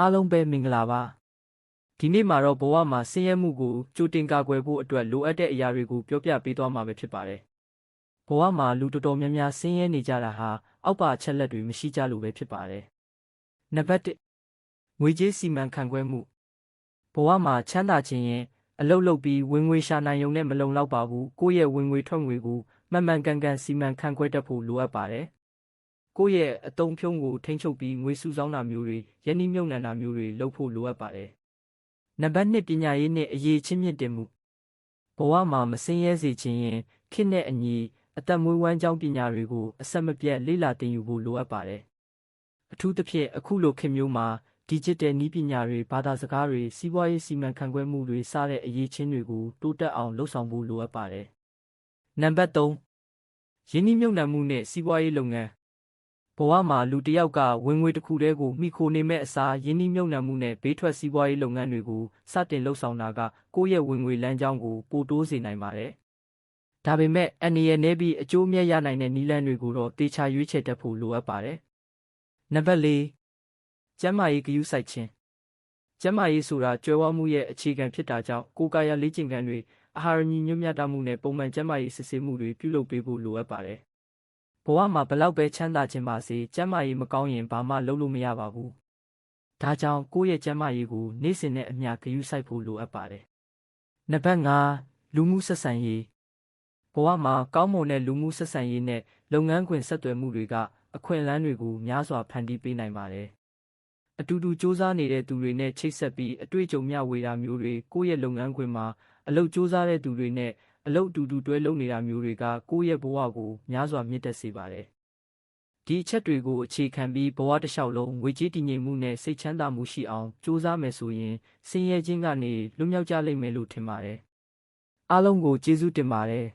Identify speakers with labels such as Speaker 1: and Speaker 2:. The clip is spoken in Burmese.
Speaker 1: အားလုံးပဲမင်္ဂလာပါဒီနေ့မှာတော့ဘဝမှာဆင်းရဲမှုကိုကြိုတင်ကာကွယ်ဖို့အတွက်လိုအပ်တဲ့အရာတွေကိုပြောပြပေးသွားမှာပဲဖြစ်ပါတယ်ဘဝမှာလူတော်တော်များများဆင်းရဲနေကြတာဟာအောက်ပါအချက်လက်တွေမရှိကြလို့ပဲဖြစ်ပါတယ်နံပါတ်1ငွေကြေးစီမံခန့်ခွဲမှုဘဝမှာချမ်းသာခြင်းရင်အလုပ်လုပ်ပြီးဝင်ငွေရှာနိုင်ုံနဲ့မလုံလောက်ပါဘူးကိုယ့်ရဲ့ဝင်ငွေထွက်ငွေကိုမှန်မှန်ကန်ကန်စီမံခန့်ခွဲတတ်ဖို့လိုအပ်ပါတယ် ကိုယ့်ရဲ့အတုံးဖြုံးကိုထိန်းချုပ်ပြီးငွေစုဆောင်းတာမျိုးတွေယင်းနှိမ့်မြုပ်နှံတာမျိုးတွေလုပ်ဖို့လိုအပ်ပါတယ်နံပါတ်2ပညာရေးနဲ့အရေးချင်းမြင့်တင်မှုဘဝမှာမစင်းရဲစေခြင်းရင်ခေတ်နဲ့အညီအသက်မွေးဝမ်းကြောင်းပညာတွေကိုအဆက်မပြတ်လေ့လာသင်ယူဖို့လိုအပ်ပါတယ်အထူးသဖြင့်အခုလိုခေတ်မျိုးမှာ digital နည်းပညာတွေဘာသာစကားတွေစီးပွားရေးစီမံခန့်ခွဲမှုတွေစတဲ့အရေးချင်းတွေကိုတိုးတက်အောင်လှုပ်ဆောင်ဖို့လိုအပ်ပါတယ်နံပါတ်3ရင်းနှီးမြှုပ်နှံမှုနဲ့စီးပွားရေးလုပ်ငန်း ဘဝမှာလူတစ်ယောက်ကဝင်ငွေတစ်ခုတည်းကိုမိခိုနေမဲ့အစားရင်းနှီးမြှုပ်နှံမှုနဲ့ဘေးထွက်စီးပွားရေးလုပ်ငန်းတွေကိုစတင်လှုပ်ဆောင်တာကကိုယ့်ရဲ့ဝင်ငွေလမ်းကြောင်းကိုပိုတိုးစေနိုင်ပါတယ်ဒါပေမဲ့အန်ရယ်နေပြီးအကျိုးမြတ်ရနိုင်တဲ့နည်းလမ်းတွေကိုတော့တေချာရွေးချယ်တတ်ဖို့လိုအပ်ပါတယ်နံပါတ်4ကျန်းမာရေးဂရုစိုက်ခြင်းကျန်းမာရေးဆိုတာကြွယ်ဝမှုရဲ့အခြေခံဖြစ်တာကြောင့်ကိုယ်ကာယလေ့ကျင့်ခန်းတွေအာဟာရညီညွတ်မြတ်တာမှုနဲ့ပုံမှန်ကျန်းမာရေးစစ်ဆေးမှုတွေပြုလုပ်ပေးဖို့လိုအပ်ပါတယ် ဘဝမှာဘလောက်ပဲချမ်းသာခြင်းပါစေကျန်းမာရေးမကောင်းရင်ဘာမှလုပ်လို့မရပါဘူးဒါကြောင့်ကိုယ့်ရဲ့ကျန်းမာရေးကိုနေ့စဉ်နဲ့အမျှဂရုစိုက်ဖို့လိုအပ်ပါတယ်နံပါတ်5လူမှုဆက်ဆံရေးဘဝမှာကောင်းမွန်တဲ့လူမှုဆက်ဆံရေးနဲ့လုပ်ငန်းခွင်ဆက်သွယ်မှုတွေကအခွင့်အလမ်းတွေကိုများစွာဖန်တီးပေးနိုင်ပါတယ်အတူတူစူးစမ်းနေတဲ့သူတွေနဲ့ချိတ်ဆက်ပြီးအတွေ့အကြုံမျှဝေတာမျိုးတွေကိုယ့်ရဲ့လုပ်ငန်းခွင်မှာအလုပ်စူးစမ်းတဲ့သူတွေနဲ့ အလုပ်အတူတူတွဲလုပ်နေတာမျိုးတွေကကိုယ့်ရဲ့ဘဝကိုများစွာမြင့်တက်စေပါတယ်ဒီအချက်တွေကိုအခြေခံပြီးဘဝတစ်လျှောက်လုံးငွေကြေးတည်ငြိမ်မှုနဲ့စိတ်ချမ်းသာမှုရှိအောင်စူးစမ်းမယ်ဆိုရင်ဆင်းရဲခြင်းကနေလွတ်မြောက်ကြလိမ့်မယ်လို့ထင်ပါတယ်အားလုံးကိုကျေးဇူးတင်ပါတယ်